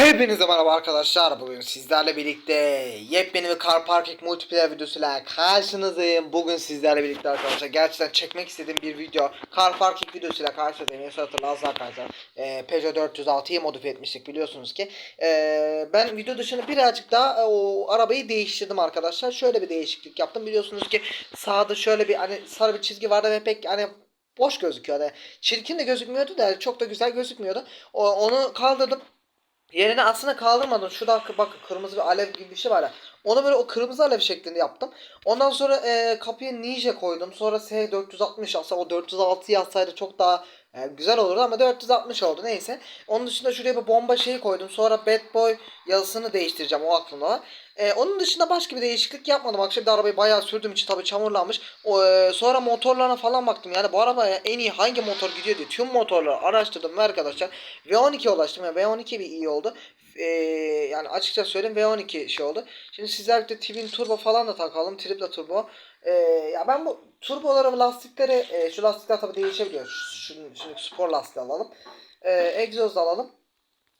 Hepinize merhaba arkadaşlar. Bugün sizlerle birlikte yepyeni bir Car Parking multiplayer videosuyla karşınızdayım. Bugün sizlerle birlikte arkadaşlar gerçekten çekmek istediğim bir video. Car Parking videosuyla karşınızdayım. Yoksa hatırlarsınız arkadaşlar. E, Peugeot 406'yı modifiye etmiştik biliyorsunuz ki. E, ben video dışında birazcık daha e, o arabayı değiştirdim arkadaşlar. Şöyle bir değişiklik yaptım. Biliyorsunuz ki sağda şöyle bir hani sarı bir çizgi vardı ve pek hani boş gözüküyor. Yani çirkin de gözükmüyordu da çok da güzel gözükmüyordu. O, onu kaldırdım. Yerine aslında kaldırmadım. Şurada bak kırmızı bir alev gibi bir şey var ya. Onu böyle o kırmızı alev şeklinde yaptım. Ondan sonra e, kapıya Ninja koydum. Sonra S460 aslında o 406 yazsaydı çok daha e, güzel olurdu ama 460 oldu neyse. Onun dışında şuraya bir bomba şeyi koydum. Sonra Bad Boy yazısını değiştireceğim o aklımda var. E, onun dışında başka bir değişiklik yapmadım. Akşam bir arabayı bayağı sürdüğüm için tabii çamurlanmış. O, e, sonra motorlarına falan baktım. Yani bu arabaya en iyi hangi motor gidiyor diye tüm motorları araştırdım arkadaşlar V12'ye ulaştım. Yani V12 bir iyi oldu. E, yani açıkça söyleyeyim V12 şey oldu. Şimdi sizler de Twin Turbo falan da takalım. Triple Turbo. E, ya ben bu turboları lastikleri e, şu lastikler tabii değişebiliyor. Şimdi, şimdi spor lastiği alalım. E, egzoz alalım.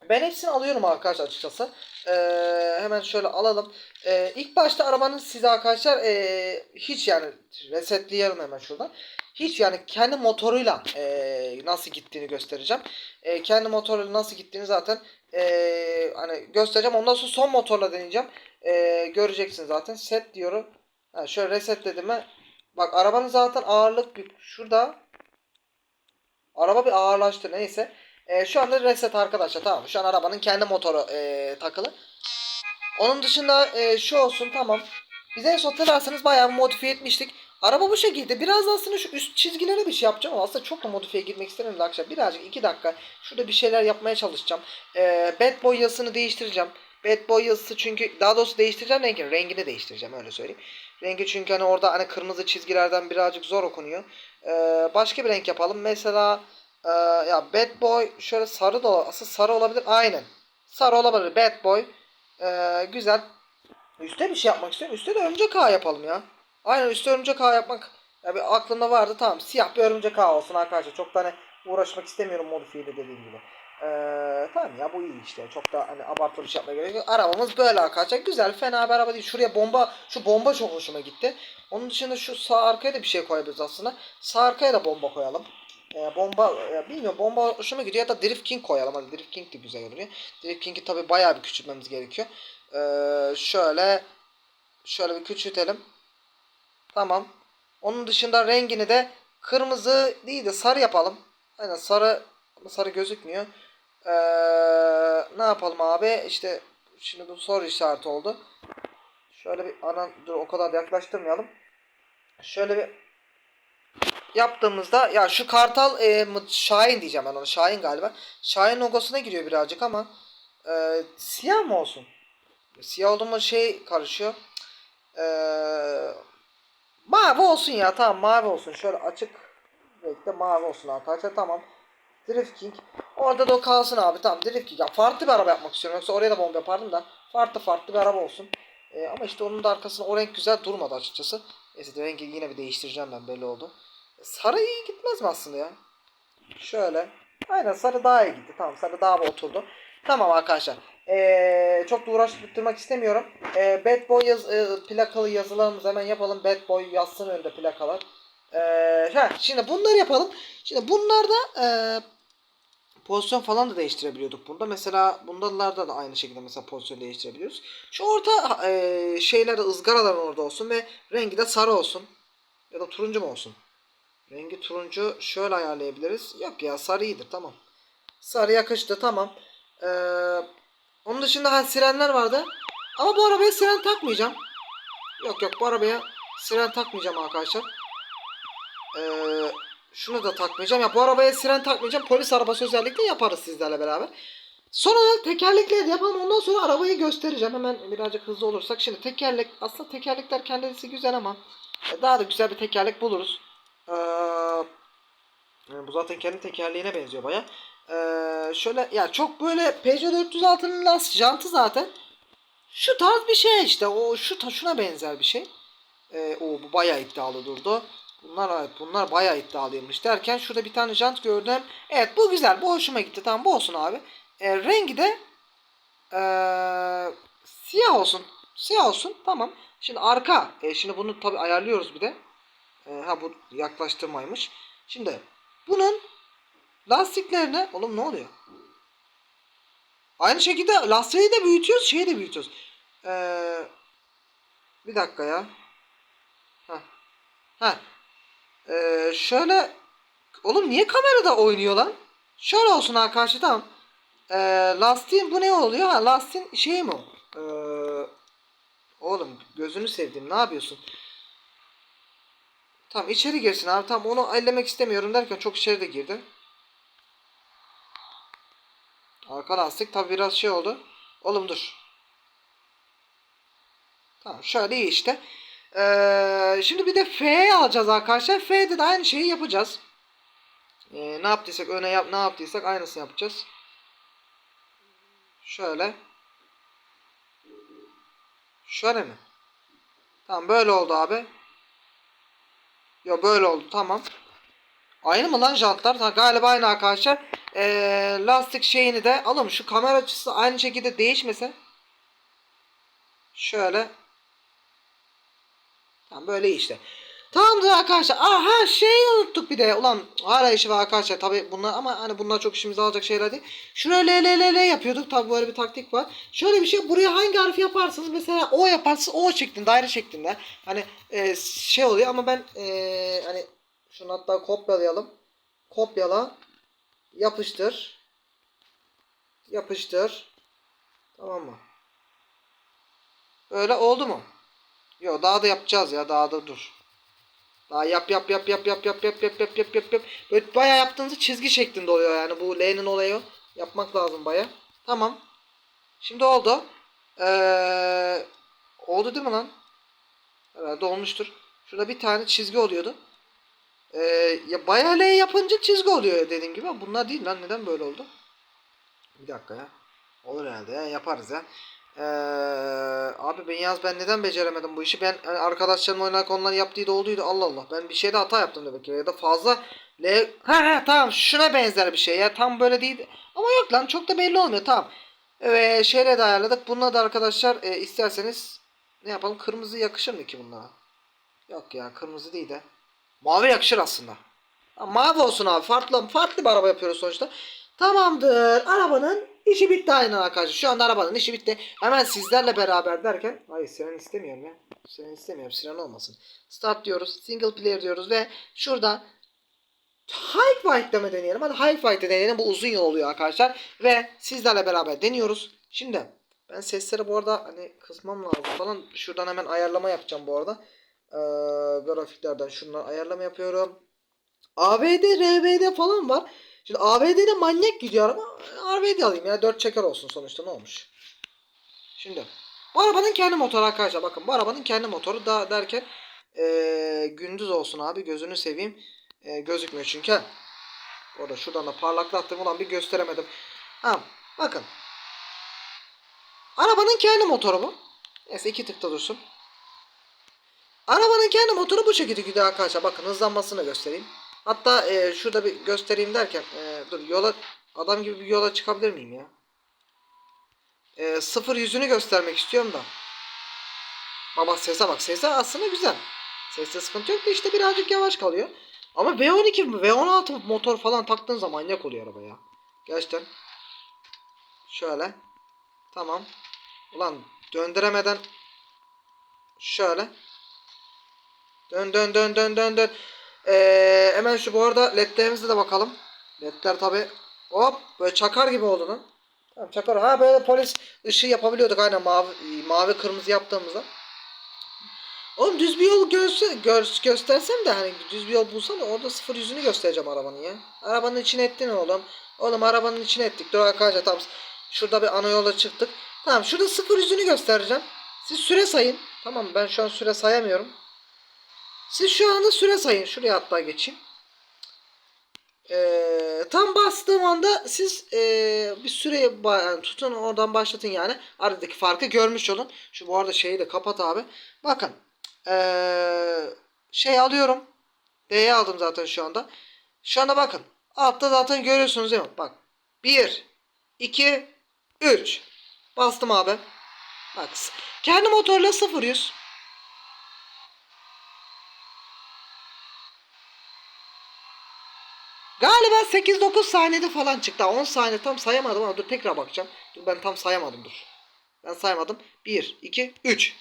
Ben hepsini alıyorum arkadaşlar açıkçası. Ee, hemen şöyle alalım. Ee, ilk başta arabanın size arkadaşlar ee, hiç yani resetleyelim hemen şuradan. Hiç yani kendi motoruyla ee, nasıl gittiğini göstereceğim. Ee, kendi motoruyla nasıl gittiğini zaten ee, hani göstereceğim. Ondan sonra son motorla deneyeceğim. Ee, göreceksiniz zaten. Set diyorum. Ha, şöyle resetledim mi? Bak arabanın zaten ağırlık şurada. Araba bir ağırlaştı neyse. E, şu anda reset arkadaşlar tamam. Şu an arabanın kendi motoru e, takılı. Onun dışında e, şu olsun tamam. Biz en son hatırlarsanız bayağı modifiye etmiştik. Araba bu şekilde. Biraz da aslında şu üst çizgilere bir şey yapacağım ama aslında çok da modifiye girmek istemiyorum arkadaşlar. Birazcık iki dakika şurada bir şeyler yapmaya çalışacağım. E, bad boy değiştireceğim. Bad boy yazısı çünkü daha doğrusu değiştireceğim rengini. Rengini değiştireceğim öyle söyleyeyim. Rengi çünkü hani orada hani kırmızı çizgilerden birazcık zor okunuyor. E, başka bir renk yapalım. Mesela ee, ya Bad Boy şöyle sarı da aslında sarı olabilir. Aynen. Sarı olabilir. Bad Boy. Ee, güzel. Üste bir şey yapmak istiyorum. Üste de örümcek ağ yapalım ya. Aynen üstte örümcek ağ yapmak ya bir aklımda vardı. Tamam siyah bir örümcek ağ olsun arkadaşlar. Çok da hani uğraşmak istemiyorum modifiyeli dediğim gibi. Ee, tamam ya bu iyi işte. Çok da hani abartılı bir şey yapmaya gerek yok. Arabamız böyle arkadaşlar. Güzel fena bir araba değil. Şuraya bomba şu bomba çok hoşuma gitti. Onun dışında şu sağ arkaya da bir şey koyabiliriz aslında. Sağ arkaya da bomba koyalım. E, bomba ya bilmiyorum bomba hoşuma gidiyor ya da Drift King koyalım hadi Drift King de güzel oluyor. Drift King'i tabi bayağı bir küçültmemiz gerekiyor. E, şöyle şöyle bir küçültelim. Tamam. Onun dışında rengini de kırmızı değil de sarı yapalım. Aynen sarı sarı gözükmüyor. E, ne yapalım abi? İşte şimdi bu soru işareti oldu. Şöyle bir ana dur o kadar da yaklaştırmayalım. Şöyle bir yaptığımızda ya şu kartal e, Şahin diyeceğim ben ona Şahin galiba. Şahin logosuna giriyor birazcık ama e, siyah mı olsun? Siyah oldu mu şey karışıyor. E, mavi olsun ya tamam mavi olsun. Şöyle açık renkte mavi olsun arkadaşlar tamam. Drift King. Orada da o kalsın abi tamam Drift King. Ya farklı bir araba yapmak istiyorum. Yoksa oraya da bomba yapardım da. Farklı farklı bir araba olsun. E, ama işte onun da arkasında o renk güzel durmadı açıkçası. Neyse rengi yine bir değiştireceğim ben belli oldu. Sarı iyi gitmez mi aslında ya? Şöyle. Aynen sarı daha iyi gitti. Tamam sarı daha oturdu. Tamam arkadaşlar. Ee, çok da uğraştırmak istemiyorum. Ee, bad boy yaz, e, plakalı yazılarımızı hemen yapalım. Bad boy yazsın önde plakalar. Ee, heh, şimdi bunları yapalım. Şimdi bunlarda e, pozisyon falan da değiştirebiliyorduk bunda. Mesela bundalarda da aynı şekilde mesela pozisyon değiştirebiliyoruz. Şu orta e, şeyler ızgaraların orada olsun ve rengi de sarı olsun. Ya da turuncu mu olsun? Rengi turuncu şöyle ayarlayabiliriz. Yok ya sarı iyidir tamam. Sarı yakıştı tamam. Ee, onun dışında ha, sirenler vardı. Ama bu arabaya siren takmayacağım. Yok yok bu arabaya siren takmayacağım arkadaşlar. Ee, şunu da takmayacağım. Ya bu arabaya siren takmayacağım. Polis arabası özellikle yaparız sizlerle beraber. Son olarak tekerlekleri yapalım. Ondan sonra arabayı göstereceğim. Hemen birazcık hızlı olursak. Şimdi tekerlek aslında tekerlekler kendisi güzel ama daha da güzel bir tekerlek buluruz. Ee, bu zaten kendi tekerleğine benziyor baya. Ee, şöyle ya çok böyle Peugeot 406'nın lastik jantı zaten. Şu tarz bir şey işte. O şu taşına benzer bir şey. Ee, o bu baya iddialı durdu. Bunlar evet bunlar baya iddialıymış derken şurada bir tane jant gördüm. Evet bu güzel. Bu hoşuma gitti. Tamam bu olsun abi. Ee, rengi de Ee, siyah olsun. Siyah olsun. Tamam. Şimdi arka. E, şimdi bunu tabi ayarlıyoruz bir de. E, ha bu yaklaştırmaymış. Şimdi bunun lastiklerine oğlum ne oluyor? Aynı şekilde lastiği de büyütüyoruz, şeyi de büyütüyoruz. Ee, bir dakika ya. Ha. Ha. Ee, şöyle oğlum niye kamerada oynuyor lan? Şöyle olsun arkadaşlar tamam. Ee, lastiğin bu ne oluyor? Ha lastiğin şey mi o? Ee, oğlum gözünü sevdim ne yapıyorsun? Tamam içeri girsin abi. Tamam onu ellemek istemiyorum derken çok içeri de girdi. Arka lastik tabi biraz şey oldu. Oğlum dur. Tamam şöyle iyi işte. Ee, şimdi bir de F'ye alacağız arkadaşlar. F'de de aynı şeyi yapacağız. Ee, ne yaptıysak öne yap ne yaptıysak aynısını yapacağız. Şöyle. Şöyle mi? Tamam böyle oldu abi. Yo böyle oldu tamam. Aynı mı lan jantlar? Ha, galiba aynı arkadaşlar. Ee, lastik şeyini de alın şu kamera açısı aynı şekilde değişmese. Şöyle. Tamam böyle işte. Tamamdır arkadaşlar. Aha şeyi unuttuk bir de. Ulan hala işi var arkadaşlar. Tabi bunlar ama hani bunlar çok işimizi alacak şeyler değil. Şuraya L L L yapıyorduk. Tabi böyle bir taktik var. Şöyle bir şey buraya hangi harf yaparsınız? Mesela O yaparsınız O şeklinde daire şeklinde. Hani e, şey oluyor ama ben e, hani şunu hatta kopyalayalım. Kopyala. Yapıştır. Yapıştır. Tamam mı? Öyle oldu mu? Yok daha da yapacağız ya daha da dur. Daha yap yap yap yap yap yap yap yap yap yap yap yap. Böyle bayağı yaptığınızda çizgi şeklinde oluyor yani bu L'nin olayı. Yapmak lazım baya. Tamam. Şimdi oldu. Ee, oldu değil mi lan? Herhalde olmuştur. Şurada bir tane çizgi oluyordu. Ee, ya bayağı L yapınca çizgi oluyor dediğim gibi. Ama bunlar değil lan neden böyle oldu? Bir dakika ya. Olur herhalde ya yaparız ya. Ee, abi ben yaz ben neden beceremedim bu işi? Ben hani arkadaşlarım oynarken onlar yaptığı da olduydu. Allah Allah. Ben bir şeyde hata yaptım demek ki. Ya da fazla L ha ha tamam şuna benzer bir şey ya. Tam böyle değil. Ama yok lan çok da belli olmuyor. Tamam. Evet şeyle de ayarladık. Bununla da arkadaşlar e, isterseniz ne yapalım? Kırmızı yakışır mı ki bunlara? Yok ya kırmızı değil de. Mavi yakışır aslında. Mavi olsun abi. Farklı farklı bir araba yapıyoruz sonuçta. Tamamdır. Arabanın işi bitti aynen arkadaşlar. Şu anda arabanın işi bitti. Hemen sizlerle beraber derken hayır siren istemiyorum ya. Siren istemiyorum. Siren olmasın. Start diyoruz. Single player diyoruz ve şurada High Fight'ta mı deneyelim? Hadi High Fight'ta deneyelim. Bu uzun yol oluyor arkadaşlar. Ve sizlerle beraber deniyoruz. Şimdi ben sesleri bu arada hani kısmam lazım falan. Şuradan hemen ayarlama yapacağım bu arada. Ee, grafiklerden şundan ayarlama yapıyorum. AVD, RVD falan var. Şimdi AVD'de manyak gidiyor ama RVD alayım ya. 4 çeker olsun sonuçta ne olmuş. Şimdi bu arabanın kendi motoru arkadaşlar. Bakın bu arabanın kendi motoru da derken ee, gündüz olsun abi gözünü seveyim. Ee, gözükmüyor çünkü. Orada şuradan da parlaklattım ulan bir gösteremedim. Ha, bakın. Arabanın kendi motoru bu. Neyse iki tıkta dursun. Arabanın kendi motoru bu şekilde gidiyor arkadaşlar. Bakın hızlanmasını göstereyim. Hatta e, şurada bir göstereyim derken e, dur yola adam gibi bir yola çıkabilir miyim ya? E, sıfır yüzünü göstermek istiyorum da. Baba sese bak. Sese aslında güzel. Seste sıkıntı yok da işte birazcık yavaş kalıyor. Ama V12 V16 motor falan taktığın zaman manyak oluyor araba ya. Gerçekten. Şöyle. Tamam. Ulan döndüremeden şöyle. Dön dön dön dön dön dön. Ee, hemen şu bu arada ledlerimize de bakalım. Ledler tabi hop böyle çakar gibi oldu lan. Tamam çakar. Ha böyle polis ışığı yapabiliyorduk aynen mavi mavi kırmızı yaptığımızda. Oğlum düz bir yol göster gö göstersem de hani düz bir yol bulsam da orada sıfır yüzünü göstereceğim arabanın ya. Arabanın içine ettin oğlum. Oğlum arabanın içine ettik. Dur arkadaşlar tamam. Şurada bir ana yola çıktık. Tamam şurada sıfır yüzünü göstereceğim. Siz süre sayın. Tamam ben şu an süre sayamıyorum. Siz şu anda süre sayın. Şuraya hatta geçeyim. Ee, tam bastığım anda siz ee, bir yani tutun oradan başlatın yani. Aradaki farkı görmüş olun. Şu bu arada şeyi de kapat abi. Bakın. Ee, şey alıyorum. D'yi aldım zaten şu anda. Şu anda bakın. Altta zaten görüyorsunuz değil mi? Bak. 1 2 3 Bastım abi. Bak. Kendi motorla 0 100. Galiba 8-9 saniyede falan çıktı. 10 saniye tam sayamadım ama dur tekrar bakacağım. Dur ben tam sayamadım dur. Ben saymadım. 1, 2, 3.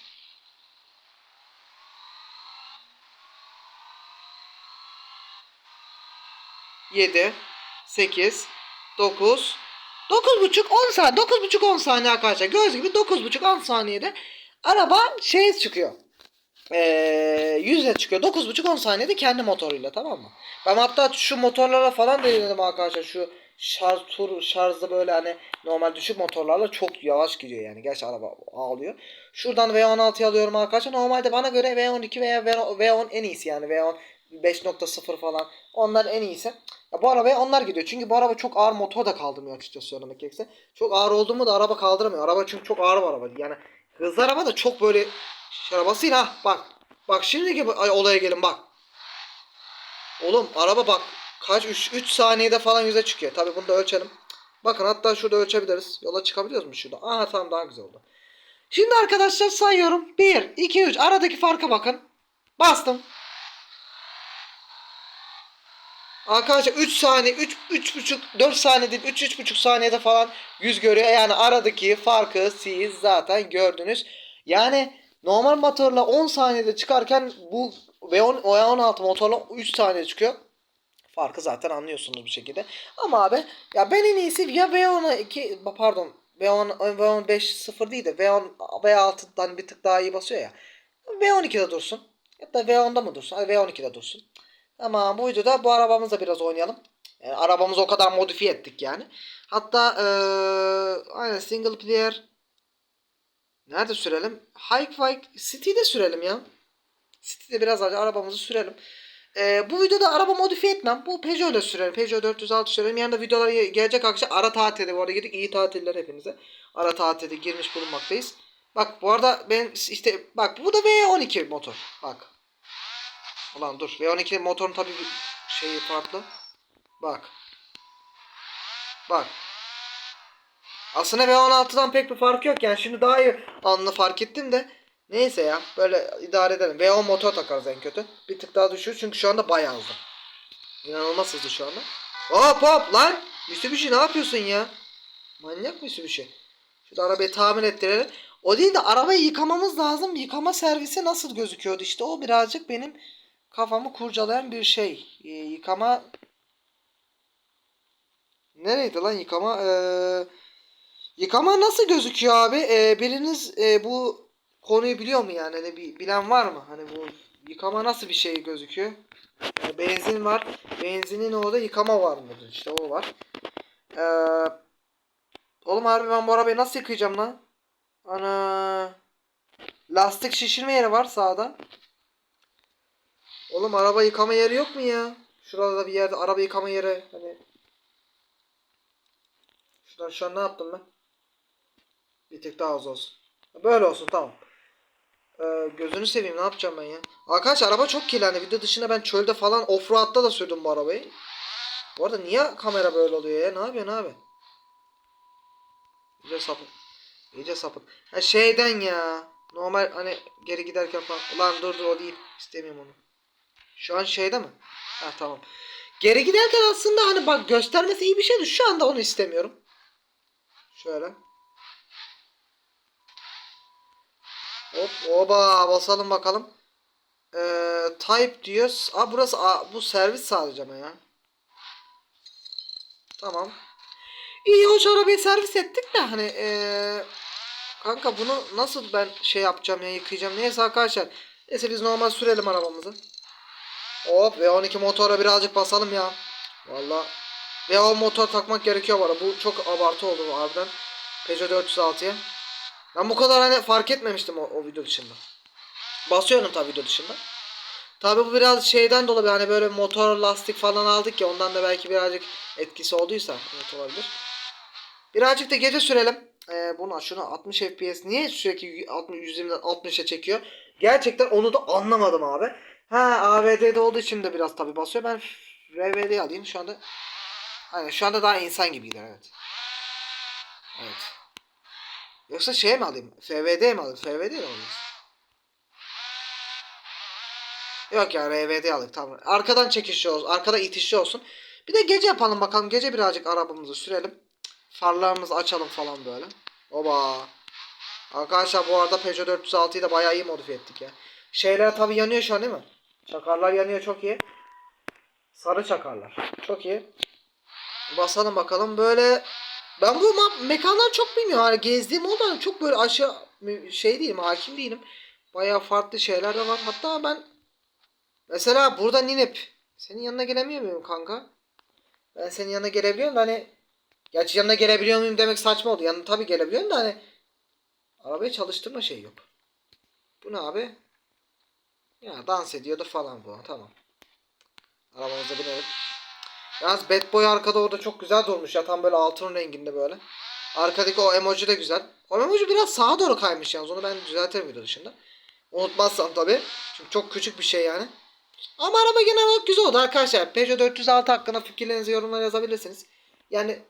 Yedi, sekiz, dokuz, dokuz buçuk, on saniye, dokuz buçuk, on saniye arkadaşlar. Göz gibi dokuz buçuk, on saniyede araba şey çıkıyor. Ee, yüzle çıkıyor. Dokuz buçuk, on saniyede kendi motoruyla tamam mı? Ben hatta şu motorlara falan denedim arkadaşlar. Şu şarj tur şarjda böyle hani normal düşük motorlarla çok yavaş gidiyor yani. Gerçi araba ağlıyor. Şuradan V16'yı alıyorum arkadaşlar. Normalde bana göre V12 veya V10 en iyisi yani. V10 5.0 falan. Onlar en iyisi. Ya bu arabaya onlar gidiyor. Çünkü bu araba çok ağır motor da kaldırmıyor açıkçası söylemek gerekirse. Çok ağır oldu da araba kaldıramıyor. Araba çünkü çok ağır bir araba. Yani hızlı araba da çok böyle şey arabasıyla ha bak. Bak şimdiki olaya gelin bak. Oğlum araba bak kaç 3 3 saniyede falan yüze çıkıyor. Tabii bunu da ölçelim. Bakın hatta şurada ölçebiliriz. Yola çıkabiliyoruz mu şurada? Aha tamam daha güzel oldu. Şimdi arkadaşlar sayıyorum. 1 2 3 aradaki farka bakın. Bastım. Arkadaşlar 3 saniye 3 3,5 4 saniye değil 3 3,5 saniyede falan yüz görüyor. Yani aradaki farkı siz zaten gördünüz. Yani normal motorla 10 saniyede çıkarken bu V10 V16 motorla 3 saniyede çıkıyor. Farkı zaten anlıyorsunuz bir şekilde. Ama abi ya ben en iyisi ya V12 pardon V10 V10 5.0 değil de V10 V6'dan bir tık daha iyi basıyor ya. V12'de dursun. Ya da V10'da mı dursun? Hadi V12'de dursun. Ama bu videoda bu arabamızla biraz oynayalım. Yani arabamızı o kadar modifiye ettik yani. Hatta eee aynen single player nerede sürelim? Hike Hike City'de sürelim ya. City'de biraz arabamızı sürelim. Eee, bu videoda araba modifiye etmem. Bu Peugeot ile sürelim. Peugeot 406 sürelim. Yanında videolar gelecek arkadaşlar. Ara tatili bu arada girdik. İyi tatiller hepinize. Ara tatili girmiş bulunmaktayız. Bak bu arada ben işte bak bu da V12 motor. Bak. Ulan dur. V12 motorun tabii şeyi farklı. Bak. Bak. Aslında V16'dan pek bir fark yok yani. Şimdi daha iyi anlı fark ettim de. Neyse ya. Böyle idare edelim. V10 motor takarız en kötü. Bir tık daha düşür çünkü şu anda bayağı hızlı. İnanılmaz hızlı şu anda. Hop hop lan. Mitsubishi ne yapıyorsun ya? Manyak Mitsubishi. Şu arabayı tamir ettirelim. O değil de arabayı yıkamamız lazım. Yıkama servisi nasıl gözüküyordu işte o birazcık benim kafamı kurcalayan bir şey. Ee, yıkama Nereydi lan yıkama? Ee, yıkama nasıl gözüküyor abi? Ee, biriniz e, bu konuyu biliyor mu yani? Hani bir bilen var mı? Hani bu yıkama nasıl bir şey gözüküyor? Ee, benzin var. Benzinin orada yıkama var mıdır? İşte o var. Ee, oğlum harbi ben bu arabayı nasıl yıkayacağım lan? Ana. Lastik şişirme yeri var sağda. Oğlum araba yıkama yeri yok mu ya? Şurada da bir yerde araba yıkama yeri hani. Şuradan şu an ne yaptım ben? Bir tık daha az olsun. Böyle olsun tamam. Ee, gözünü seveyim ne yapacağım ben ya? Arkadaş araba çok kirlendi. Video dışında ben çölde falan offroad'da da sürdüm bu arabayı. Bu arada niye kamera böyle oluyor ya? Ne yapıyorsun abi? İyice sapık. İyice sapık. Ha şeyden ya. Normal hani geri giderken falan. Ulan dur dur o değil. İstemiyorum onu. Şu an şeyde mi? Ha tamam. Geri giderken aslında hani bak göstermesi iyi bir şeydi. Şu anda onu istemiyorum. Şöyle. Hop oba basalım bakalım. Ee, type diyoruz. Aa burası aa, bu servis sadece ama ya. Tamam. İyi hoş arabayı servis ettik de hani ee, kanka bunu nasıl ben şey yapacağım ya yıkayacağım. Neyse arkadaşlar. Neyse biz normal sürelim arabamızı. Hop V12 motora birazcık basalım ya. Valla. V10 motor takmak gerekiyor bana. Bu çok abartı oldu bu harbiden. Peugeot 406'ya. Ben bu kadar hani fark etmemiştim o, o video dışında. Basıyorum tabii video dışında. Tabii bu biraz şeyden dolayı hani böyle motor lastik falan aldık ya ondan da belki birazcık etkisi olduysa evet olabilir. Birazcık da gece sürelim. Ee, bunu şunu 60 FPS niye sürekli 60 120'den 60'a çekiyor? Gerçekten onu da anlamadım abi. Ha AVD'de olduğu için de biraz tabii basıyor. Ben RVD alayım şu anda. Aynen şu anda daha insan gibi gider evet. Evet. Yoksa şey mi alayım? FVD mi alayım? FVD mi alayım? Yok ya RVD alayım tamam. Arkadan çekişli olsun. Arkada itişli olsun. Bir de gece yapalım bakalım. Gece birazcık arabamızı sürelim. Farlarımızı açalım falan böyle. Oba. Arkadaşlar bu arada Peugeot 406'yı da bayağı iyi modifiye ettik ya. Şeyler tabi yanıyor şu an değil mi? Çakarlar yanıyor çok iyi. Sarı çakarlar. Çok iyi. Basalım bakalım böyle. Ben bu map mekanları çok bilmiyorum. Hani gezdiğim oldu çok böyle aşağı şey değilim, hakim değilim. Bayağı farklı şeyler de var. Hatta ben mesela burada Ninip. Senin yanına gelemiyor muyum kanka? Ben senin yanına gelebiliyorum da hani Gerçi yanına gelebiliyor muyum demek saçma oldu. Yanına tabii gelebiliyorum da hani arabayı çalıştırma şey yok. Bu ne abi? Ya dans ediyordu falan bu. Tamam. Arabamıza binelim. Yalnız Bad Boy arkada orada çok güzel durmuş ya. Tam böyle altın renginde böyle. Arkadaki o emoji de güzel. O emoji biraz sağa doğru kaymış yalnız. Onu ben düzeltirim video dışında. Unutmazsam tabi. Çünkü çok küçük bir şey yani. Ama araba genel olarak güzel oldu arkadaşlar. Peugeot 406 hakkında fikirlerinizi yorumlara yazabilirsiniz. Yani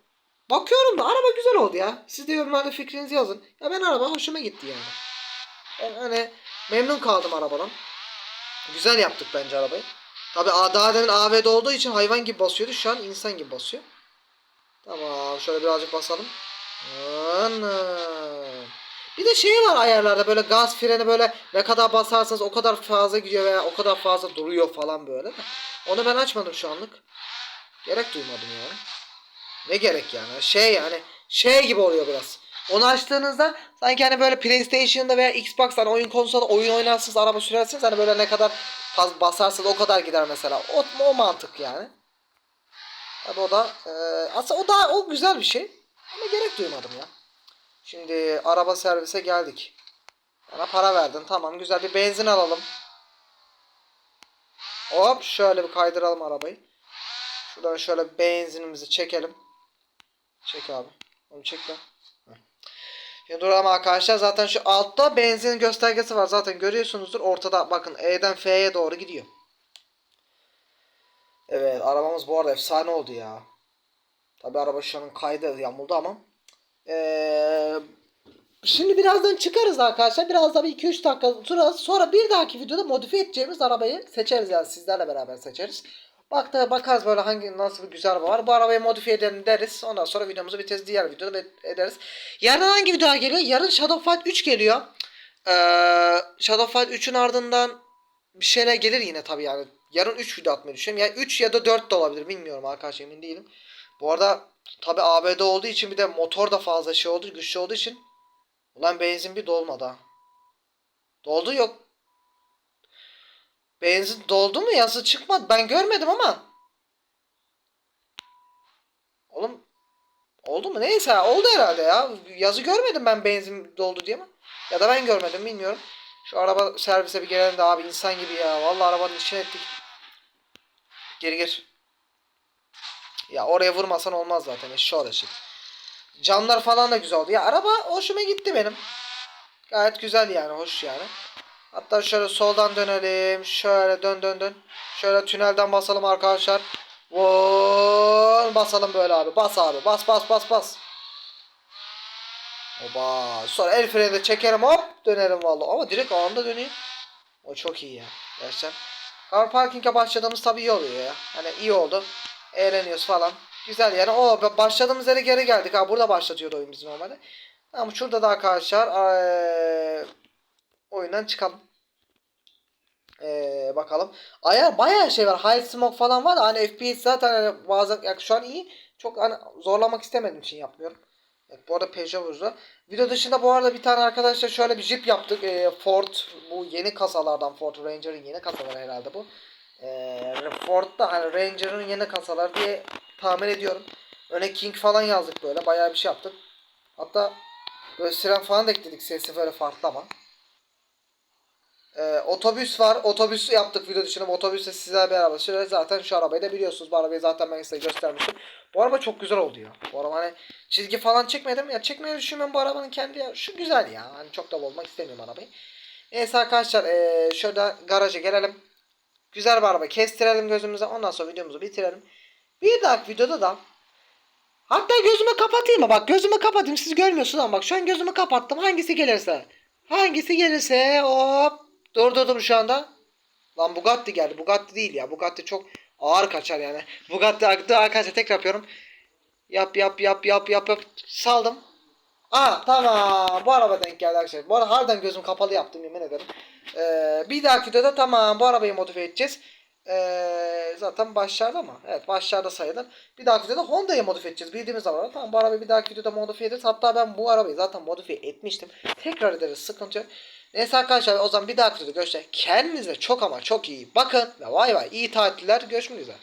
bakıyorum da araba güzel oldu ya. Siz de yorumlarda fikrinizi yazın. Ya ben araba hoşuma gitti yani. Hani memnun kaldım arabadan. Güzel yaptık bence arabayı. Tabi daha demin AV'de olduğu için hayvan gibi basıyordu. Şu an insan gibi basıyor. Tamam şöyle birazcık basalım. Anam. Bir de şey var ayarlarda böyle gaz freni böyle ne kadar basarsanız o kadar fazla gidiyor veya o kadar fazla duruyor falan böyle. Onu ben açmadım şu anlık. Gerek duymadım yani. Ne gerek yani? Şey yani şey gibi oluyor biraz. Onu açtığınızda sanki hani böyle PlayStation'da veya Xbox'tan oyun konsolda oyun oynarsınız, araba sürersiniz hani böyle ne kadar fazla basarsanız o kadar gider mesela. O, o mantık yani. Tabi o da e, aslında o da o güzel bir şey. Ama gerek duymadım ya. Şimdi araba servise geldik. Bana para verdin. Tamam güzel bir benzin alalım. Hop şöyle bir kaydıralım arabayı. Şuradan şöyle benzinimizi çekelim. Çek abi. Onu çek lan. Şimdi duralım arkadaşlar. Zaten şu altta benzin göstergesi var. Zaten görüyorsunuzdur. Ortada bakın E'den F'ye doğru gidiyor. Evet arabamız bu arada efsane oldu ya. Tabi araba şu an kaydı yamuldu ama. Ee, şimdi birazdan çıkarız arkadaşlar. Biraz da bir 2-3 dakika sonra, sonra bir dahaki videoda modifiye edeceğimiz arabayı seçeriz yani sizlerle beraber seçeriz. Bakta bakarız böyle hangi nasıl bir güzel araba var. Bu arabayı modifiye edelim deriz. Ondan sonra videomuzu biteriz. Diğer videoda ed- ederiz. Yarın hangi video geliyor? Yarın Shadow Fight 3 geliyor. Ee, Shadow Fight 3'ün ardından bir şeyler gelir yine tabii yani. Yarın 3 video atmayı düşünüyorum. Yani 3 ya da 4 de olabilir. Bilmiyorum arkadaşlar emin değilim. Bu arada tabi ABD olduğu için bir de motor da fazla şey oldu, güçlü olduğu için. Ulan benzin bir dolmadı ha. Doldu yok. Benzin doldu mu? Yazı çıkmadı. Ben görmedim ama. Oğlum oldu mu? Neyse oldu herhalde ya. Yazı görmedim ben benzin doldu diye mi? Ya da ben görmedim bilmiyorum. Şu araba servise bir gelelim de abi insan gibi ya. Vallahi arabanın içine ettik. Geri gir. Ya oraya vurmasan olmaz zaten. Şu orası. Camlar falan da güzel oldu. Ya araba hoşuma gitti benim. Gayet güzel yani. Hoş yani. Hatta şöyle soldan dönelim. Şöyle dön dön dön. Şöyle tünelden basalım arkadaşlar. Vur. Basalım böyle abi. Bas abi. Bas bas bas bas. Oba. Sonra el freni de çekerim hop. Dönerim vallahi. Ama direkt anında döneyim. O çok iyi ya. Gerçekten. Car parking'e başladığımız tabii iyi oluyor ya. Hani iyi oldu. Eğleniyoruz falan. Güzel yani. O başladığımız yere geri geldik. Ha burada başlatıyordu oyun bizi normalde. Ama şurada da arkadaşlar eee, oyundan çıkalım. Eee, bakalım. Ayar bayağı şey var. High smoke falan var da hani FPS zaten hani bazen ya şu an iyi. Çok hani zorlamak istemediğim için yapmıyorum. Evet, bu arada Peugeot vurdu. Video dışında bu arada bir tane arkadaşlar şöyle bir Jeep yaptık. Eee, Ford bu yeni kasalardan Ford Ranger'ın yeni kasaları herhalde bu. Eee Ford'da hani Ranger'ın yeni kasalar diye tahmin ediyorum. Öne King falan yazdık böyle. Bayağı bir şey yaptık. Hatta böyle siren falan da ekledik. Sesi böyle farklı ama. Ee, otobüs var. Otobüs yaptık video dışında. Otobüsle sizlerle beraber süreriz. Zaten şu arabayı da biliyorsunuz. Bu arabayı zaten ben size göstermiştim. Bu araba çok güzel oldu ya. Bu araba hani çizgi falan çekmedim. Ya çekmeyi düşünmüyorum bu arabanın kendi ya. Şu güzel ya. Hani çok da bozmak istemiyorum arabayı. Neyse arkadaşlar ee, şurada garaja gelelim. Güzel bir araba kestirelim gözümüze. Ondan sonra videomuzu bitirelim. Bir dahaki videoda da Hatta gözümü kapatayım mı? Bak gözümü kapatayım. Siz görmüyorsunuz ama bak şu an gözümü kapattım. Hangisi gelirse. Hangisi gelirse hop. Durdurdum şu anda. Lan Bugatti geldi. Bugatti değil ya. Bugatti çok ağır kaçar yani. Bugatti aktı arkadaşlar tekrar yapıyorum. Yap yap yap yap yap yap. Saldım. Aa tamam. Bu araba denk geldi arkadaşlar. Bu arada harbiden gözüm kapalı yaptım yemin ederim. Ee, bir dahaki videoda tamam bu arabayı modifiye edeceğiz. Ee, zaten başlarda mı? Evet başlarda sayılır. Bir dahaki videoda Honda'yı modifiye edeceğiz. Bildiğimiz zaman tamam bu arabayı bir dahaki videoda modifiye ederiz. Hatta ben bu arabayı zaten modifiye etmiştim. Tekrar ederiz sıkıntı yok. Neyse arkadaşlar o zaman bir dahaki videoda görüşürüz. Kendinize çok ama çok iyi bakın. Ve vay vay iyi tatiller görüşmek üzere.